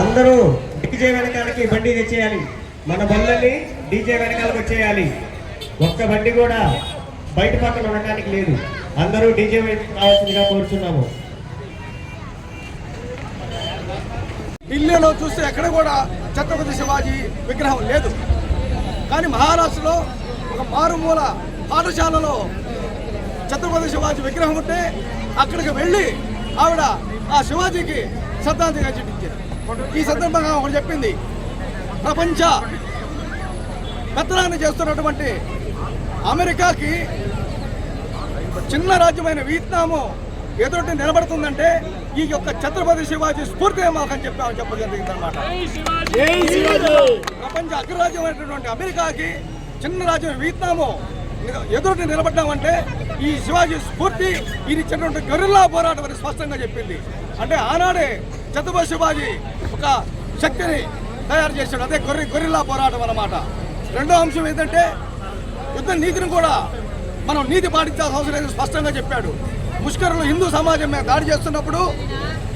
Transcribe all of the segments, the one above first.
అందరూ డీజే వెనకాలకి బండి తెచ్చేయాలి. మన బండ్లని డీజే వెనకాలకు వచ్చేయాలి. ఒక్క బండి కూడా బయట పక్కన ఉండడానికి లేదు. అందరూ డీజే వైపు కావాల్సిందిగా కోరుతున్నాము ఢిల్లీలో చూస్తే ఎక్కడ కూడా ఛత్రపతి శివాజీ విగ్రహం లేదు. కానీ మహారాష్ట్రలో ఒక మారుమూల పాఠశాలలో ఛత్రపతి శివాజీ విగ్రహం ఉంటే అక్కడికి వెళ్ళి ఆవిడ ఆ శివాజీకి శ్రద్ధాంజలిగా చూపించారు ఈ సందర్భంగా ఒకటి చెప్పింది ప్రపంచ పెత్తనాన్ని చేస్తున్నటువంటి అమెరికాకి చిన్న రాజ్యమైన వియత్నాము ఎదుటి నిలబడుతుందంటే ఈ యొక్క ఛత్రపతి శివాజీ స్ఫూర్తి మాకని చెప్పి చెప్పగలిగింది అనమాట ప్రపంచ అగ్రరాజ్యమైనటువంటి అమెరికాకి చిన్న రాజ్యం వియత్నాము ఎదుటి నిలబడ్డామంటే ఈ శివాజీ స్ఫూర్తి ఇది ఇచ్చినటువంటి గొరిల్లా పోరాటం అని స్పష్టంగా చెప్పింది. అంటే ఆనాడే ఛత్రపతి శివాజీ ఒక శక్తిని తయారు చేశాడు. అదే గొర్రె గొరిల్లా పోరాటం అన్నమాట. రెండో అంశం ఏంటంటే యుద్ధ నీతిని కూడా మనం నీతి పాటించాల్సిన అవసరం లేదని స్పష్టంగా చెప్పాడు. ముష్కరులు హిందూ సమాజం మీద దాడి చేస్తున్నప్పుడు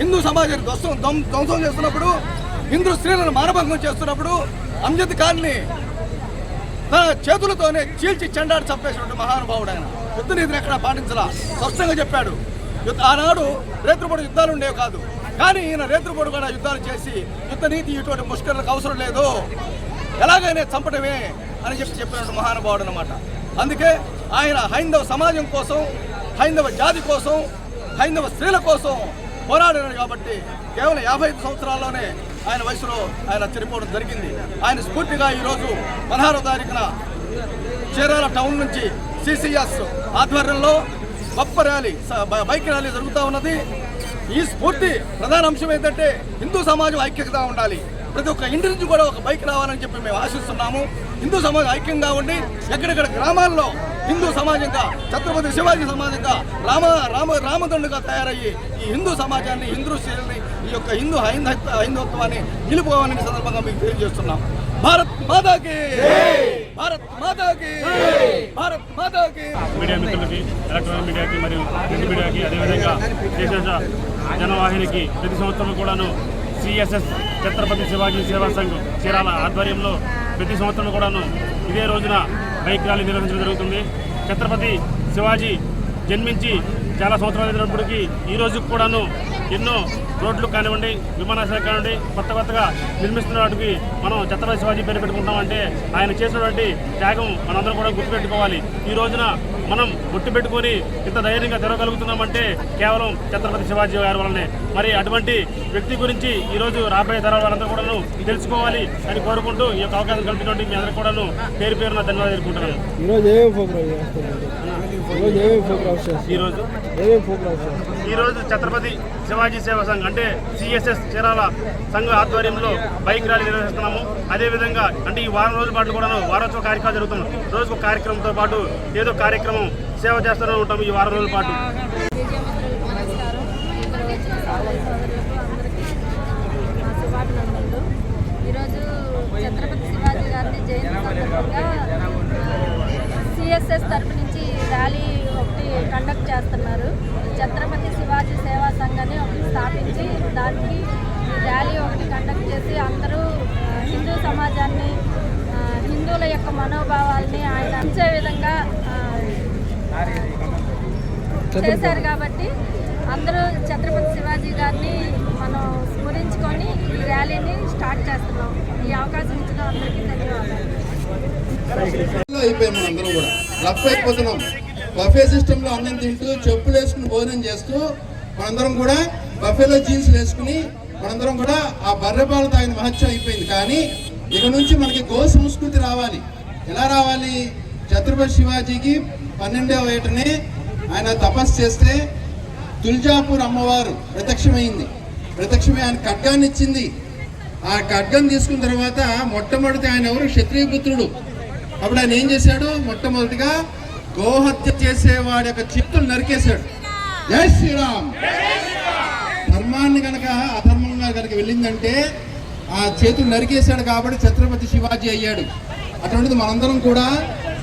హిందూ సమాజం ధ్వంసం ధ్వంసం చేస్తున్నప్పుడు హిందూ స్త్రీలను మానభంగం చేస్తున్నప్పుడు అంజద్ ఖాన్ని తన చేతులతోనే చీల్చి చెండాడు చంపేసినటువంటి మహానుభావుడు ఆయన. యుద్ధ నీతిని ఎక్కడ పాటించాల? స్పష్టంగా చెప్పాడు. యుద్ధ ఆనాడు రేత్రిపొడి యుద్ధాలు ఉండేవి కాదు. కానీ ఈయన రేతులు కూడా యుద్ధాలు చేసి యుద్ధ నీతి ఇటువంటి ముష్కరులకు అవసరం లేదు. ఎలాగైనా చంపడమే అని చెప్పి చెప్పినటువంటి మహానుభావుడు అనమాట అందుకే ఆయన హైందవ సమాజం కోసం హైందవ జాతి కోసం హైందవ స్త్రీల కోసం పోరాడినారు కాబట్టి కేవలం యాభై ఐదు సంవత్సరాల్లోనే ఆయన వయసులో ఆయన చనిపోవడం జరిగింది. ఆయన స్ఫూర్తిగా ఈరోజు పదహారో తారీఖున చీరాల టౌన్ నుంచి సిసిఎస్ ఆధ్వర్యంలో గొప్ప ర్యాలీ స- బైక్ ర్యాలీ జరుగుతూ ఉన్నది. ఈ స్ఫూర్తి ప్రధాన అంశం ఏంటంటే హిందూ సమాజం ఐక్యతగా ఉండాలి. ప్రతి ఒక్క ఇంటి నుంచి కూడా ఒక బైక్ రావాలని చెప్పి మేము ఆశిస్తున్నాము. హిందూ సమాజం ఐక్యంగా ఉండి ఎక్కడెక్కడ గ్రామాల్లో హిందూ సమాజంగా ఛత్రపతి శివాజీ సమాజంగా రామ రామ రామదండుగా తయారయ్యి ఈ హిందూ సమాజాన్ని హిందూ శ్రేణిని ఈ యొక్క హిందూ హైంద హైందవత్వాన్ని నిలుపుకోవాలని సందర్భంగా మీకు తెలియజేస్తున్నాం. భారత్ మాతాకి భారత్ మాతాకి భారత్ మాతాకి మీడియా మిత్రులకి ఎలక్ట్రానిక్ మీడియాకి మరియు ప్రింట్ మీడియాకి అదేవిధంగా దేశ జనవాహినికి ప్రతి సంవత్సరం కూడాను సిఎస్ఎస్ ఛత్రపతి శివాజీ సేవా సంఘ్ చీరాల ఆధ్వర్యంలో ప్రతి సంవత్సరం కూడాను ఇదే రోజున బైక్ ర్యాలీ నిర్వహించడం జరుగుతుంది. ఛత్రపతి శివాజీ జన్మించి చాలా సంవత్సరాలు అయినప్పటికీ ఈ రోజుకు కూడాను ఎన్నో రోడ్లు కానివ్వండి విమానాశ్రయం కానివ్వండి కొత్త కొత్తగా నిర్మిస్తున్న వాటికి మనం ఛత్రపతి శివాజీ పేరు పెట్టుకుంటామంటే ఆయన చేసినటువంటి త్యాగం మనందరం కూడా గుర్తుపెట్టుకోవాలి. ఈ రోజున మనం గుర్తు పెట్టుకొని ఇంత ధైర్యంగా తిరగలుగుతున్నామంటే కేవలం ఛత్రపతి శివాజీ గారి వల్లనే. మరి అటువంటి వ్యక్తి గురించి ఈరోజు రాబోయే తరాల వాళ్ళందరూ కూడాను తెలుసుకోవాలి అని కోరుకుంటూ ఈ యొక్క అవకాశం కల్పించినటువంటి మీ అందరూ కూడాను పేరు పేరున ధన్యవాదాలు తెలుపుకుంటున్నాను. ఈరోజు ఈరోజు? రోజు రోజు ఛత్రపతి శివాజీ సేవా సంఘ్ అంటే సిఎస్ఎస్ చీరాల సంఘ ఆధ్వర్యంలో బైక్ ర్యాలీ నిర్వహిస్తున్నాము. అదేవిధంగా అంటే ఈ వారం రోజుల పాటు కూడా వారోత్సవ కార్యక్రమాలు జరుగుతున్నాం రోజుకు కార్యక్రమంతో పాటు ఏదో కార్యక్రమం సేవ చేస్తూనే ఉంటాము ఈ వారం రోజుల పాటు విజయమిత్రులకు నమస్కారం ఇక్కడ వచ్చిన సోదరి సోదరులకు అందరికీ మా శుభాభినందనలు ఈరోజు ఛత్రపతి శివాజీ గారిని జయంతి సందర్భంగా సిఎస్ఎస్ తరపు నుంచి ర్యాలీ ఒకటి కండక్ట్ చేస్తున్నారు ఛత్రపతి శివాజీ సేవా సంఘాన్ని ఒకటి స్థాపించి దానికి ఈ ర్యాలీ ఒకటి కండక్ట్ చేసి అందరూ ఆ, హిందూ సమాజాన్ని ఆ, హిందువుల యొక్క మనోభావాల్ని ఆయన అంచే విధంగా చేశారు కాబట్టి అందరూ ఛత్రపతి శివాజీ గారిని మనం స్మరించుకొని ఈ ర్యాలీని స్టార్ట్ చేస్తున్నాం. ఈ అవకాశం ఇచ్చిన అందరికీ ధన్యవాదాలు. అయిపోయాం కూడా. రఫ్ అయిపోతున్నాం. బఫే సిస్టమ్లో అన్నం తింటూ చెప్పులు వేసుకుని భోజనం చేస్తూ మనందరం కూడా బఫేలో జీన్స్ వేసుకుని మనందరం కూడా ఆ బర్రెపాలు తాగిన మహత్యం అయిపోయింది. కానీ ఇక నుంచి మనకి గో సంస్కృతి రావాలి. ఎలా రావాలి? ఛత్రపతి శివాజీకి పన్నెండవ ఏటనే ఆయన తపస్సు చేస్తే తుల్జాపూర్ అమ్మవారు ప్రత్యక్షమైంది. ప్రత్యక్షమై ఆయన ఖడ్గాన్ని ఇచ్చింది. ఆ ఖడ్గం తీసుకున్న తర్వాత మొట్టమొదటి ఆయన ఎవరు? క్షత్రియపుత్రుడు అప్పుడు ఆయన ఏం చేశాడు? మొట్టమొదటిగా గోహత్య చేసేవాడి యొక్క చిత్తులు నరికేశాడు. జై శ్రీరామ్! ధర్మాన్ని కనుక అధర్మంగా కనుక వెళ్ళిందంటే ఆ చేతులు నరికేశాడు కాబట్టి ఛత్రపతి శివాజీ అయ్యాడు. అటువంటిది మనందరం కూడా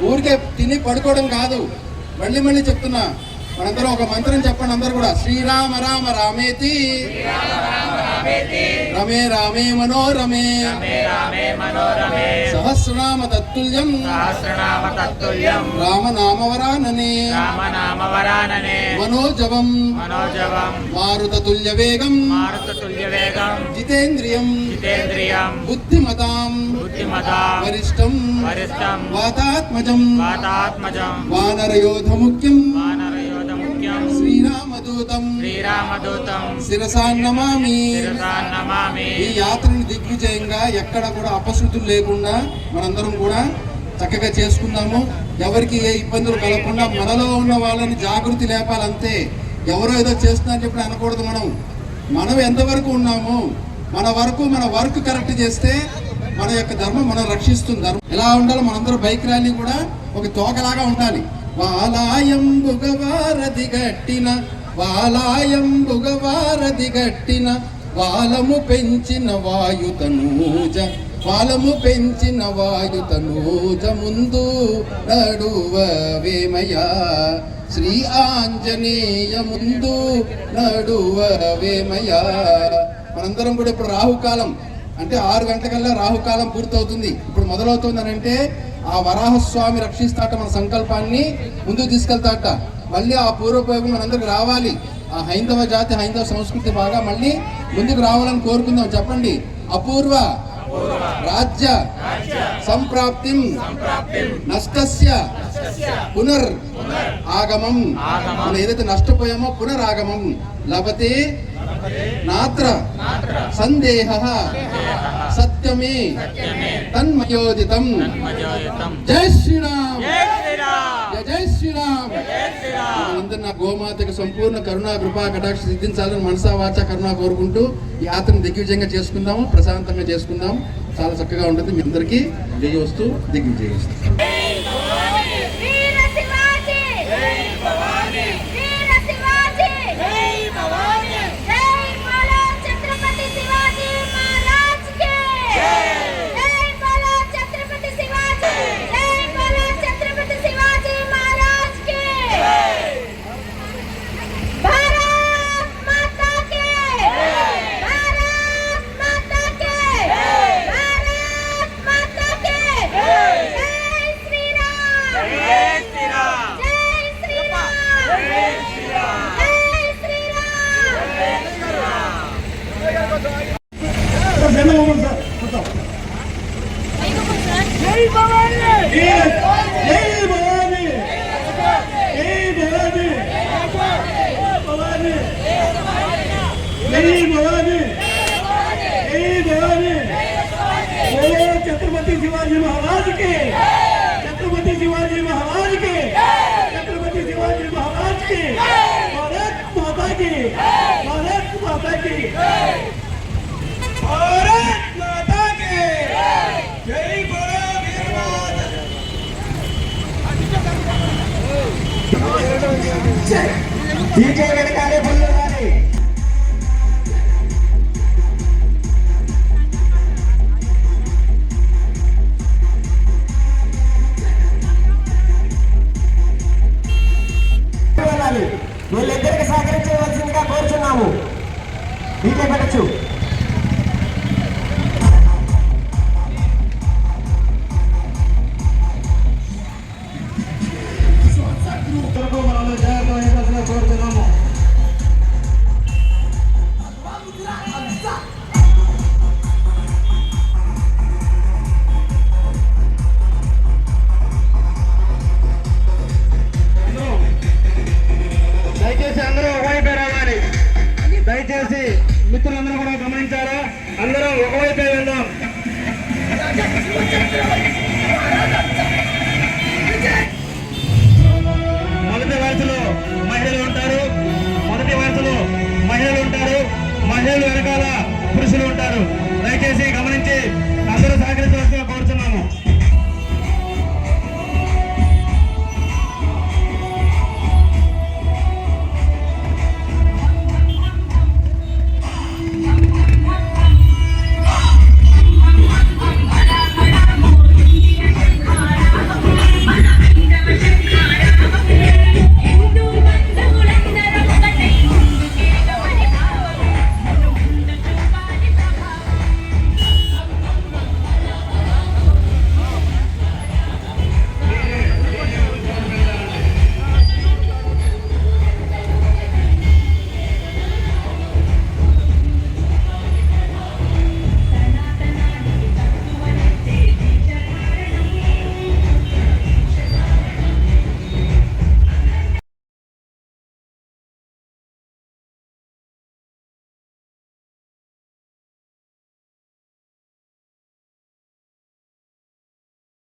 ఊరికే తిని పడుకోవడం కాదు. మళ్ళీ మళ్ళీ చెప్తున్నా మనందరం ఒక మంత్రం చెప్పండి అందరూ కూడా. శ్రీరామ రామ రామేతి. రమే రామే మనోరమే. సహస్రనామ తత్తుల్యం. రామనామవరాననే. మనోజవం. మారుతతుల్య వేగం జితేంద్రియం. బుద్ధిమతాం. వరిష్టం. వాతాత్మజం. వాతాత్మజం. వానరయోధ ముఖ్యం వానరయోధ ముఖ్యం శ్రీరామదూతం. శ్రీరామదూతం. శిరసాన్నమామి శిరసాన్నమామి ఈ యాత్రను దిగ్విజయంగా ఎక్కడ కూడా అపశృతులు లేకుండా మనందరం కూడా చక్కగా చేసుకుందాము. ఎవరికి ఏ ఇబ్బందులు కలగకుండా మనలో ఉన్న వాళ్ళని జాగృతి లేపాలంతే ఎవరో ఏదో చేస్తున్నారని చెప్పి అనకూడదు మనం. మనం ఎంతవరకు ఉన్నాము మన వరకు మన వర్క్ కరెక్ట్ చేస్తే మన యొక్క ధర్మం మనం రక్షిస్తుంది. ధర్మం ఎలా ఉండాలో మనందరూ బైక్ ర్యాలీ కూడా ఒక తోకలాగా ఉండాలి. వాలాయంబుగవారది గట్టిన వాలాయంబుగవారది గట్టిన వాలము పెంచిన వాయుతనూజ వాలము పెంచిన వాయుతనూజ ముందు నడువ వేమయా శ్రీ ఆంజనేయ ముందు నడువ వేమయా మనందరం కూడా ఇప్పుడు రాహుకాలం అంటే ఆరు గంటలకల్లా రాహుకాలం పూర్తవుతుంది. ఇప్పుడు మొదలవుతుంది అని అంటే ఆ వరాహస్వామి రక్షిస్తాట మన సంకల్పాన్ని ముందుకు తీసుకెళ్తాట. మళ్ళీ ఆ పూర్వపయోగం మనందరికి రావాలి. ఆ హైందవ జాతి హైందవ సంస్కృతి బాగా మళ్ళీ ముందుకు రావాలని కోరుకుందాం. చెప్పండి. అపూర్వ రాజ్య సంప్రాప్తిం నష్టస్య పునర్ ఆగమం. మనం ఏదైతే నష్టపోయామో పునరాగమం. లభతే నాత్ర. సందేహ. సత్యమే. తన్మయోదితం జై శ్రీరామ్. జై శ్రీరామ్. అందరూ నా గోమాతకు సంపూర్ణ కరుణా కృపా కటాక్ష సిద్ధించాలని మనసా వాచ కరుణ కోరుకుంటూ ఈ యాత్రను దిగ్విజయంగా చేసుకుందాము ప్రశాంతంగా చేసుకుందాం చాలా చక్కగా ఉంటుంది మీ అందరికీ. జయ వస్తూ छत्रपति शिवाजी महाराज के छत्रपति शिवाजी महाराज के छत्रपति शिवाजी महाराज के भारत माता की भारत माता की भारत माता के जय बोलो ठीक है సోదరులందరూ కూడా గమనించారా? అందరం ఒకవైపు